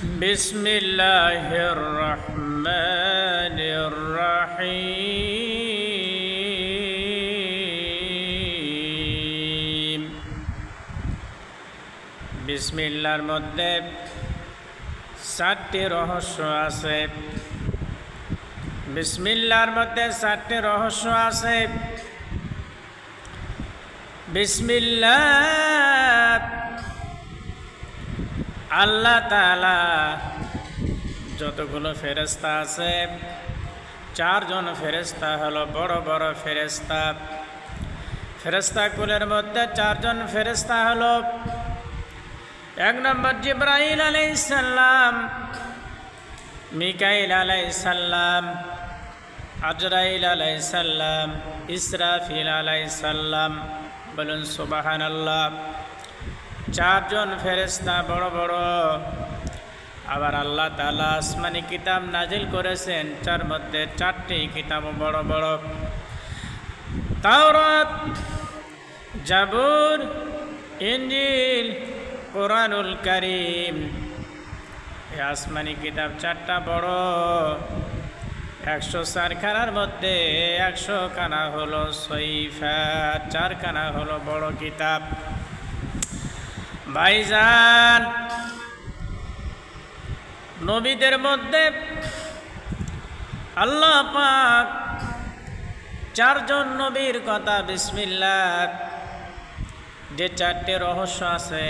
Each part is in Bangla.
بسم الله الرحمن الرحيم বিসমিল্লার মধ্যে ষাটটি রহস্য আছে বিসমিল্লার মধ্যে ষাটটি রহস্য আছে বিসমিল্লাহ আল্লাহ তালা যতগুলো ফেরেস্তা আছে, চারজন ফেরেস্তা হলো বড় বড় ফেরেস্তা ফেরেস্তা কুলের মধ্যে চারজন ফেরেস্তা হলো। এক নম্বর জিব্রাহিল আলাইসাল্লাম মিকাইল আলাইসাল্লাম আজরাইল আলাইসাল্লাম ইসরাফিল আলাইসাল্লাম বলুন সুবাহান আল্লাহ চারজন ফেরেস্তা বড় বড়। আবার আল্লাহ তালা আসমানি কিতাব নাজিল করেছেন, যার মধ্যে চারটি কিতাব বড় বড়। তাওরাত, জাবুর ইঞ্জিল কোরআনুল করিম। এই আসমানি কিতাব চারটা বড়। একশো চার খানার মধ্যে একশো খানা হলো সৈফা চার খানা হলো বড় কিতাব। ভাইজান, নবীদের মধ্যে আল্লাহ পাক চারজন নবীর কথা বিসমিল্লাহ, যে চারটে রহস্য আছে,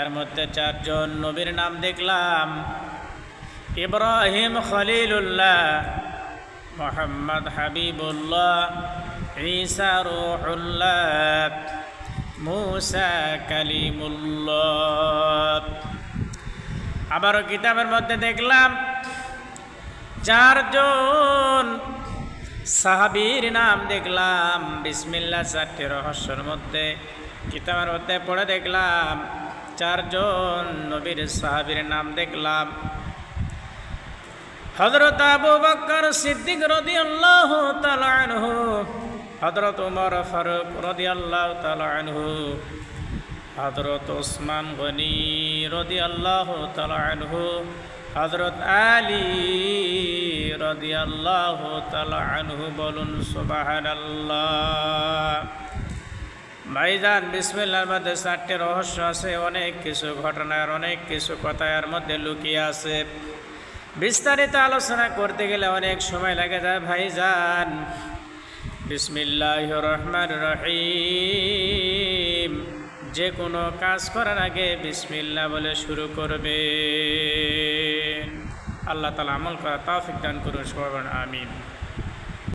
এর মধ্যে চারজন নবীর নাম দেখলাম, ইব্রাহিম খলিলুল্লাহ, মোহাম্মদ হাবিবুল্লাহ, ঈসা রুহুল্লাহ। মুসা কালিমুল্লাহ। আবারও কিতাবের মধ্যে দেখলাম চারজন সাহাবীর নাম দেখলাম বিসমিল্লা চারটি রহস্যের মধ্যে কিতাবের মধ্যে পড়ে দেখলাম চারজন নবীর সাহাবীর নাম দেখলাম। হজরত আবু বকর সিদ্দিক রদি আল্লাহ হজরত উমর ফারুক রদি আল্লাহ তালানহু হজরত ওসমান গনি রদি আল্লাহ তালানহু হজরত আলী রদি আল্লাহ তালানহু বলুন সুবাহান আল্লাহ ভাইজান, বিসমিল্লার মধ্যে চারটে রহস্য আছে, অনেক কিছু ঘটনার অনেক কিছু কথা এর মধ্যে লুকিয়ে আছে। বিস্তারিত আলোচনা করতে গেলে অনেক সময় লাগে যায় ভাইজান। বিসমিল্লাহ রহমান রহিম যে কোনো কাজ করার আগে বিসমিল্লা বলে শুরু করবে। আল্লাহ তালা আমল করা তাফিক দান করুন, সবাই আমিন।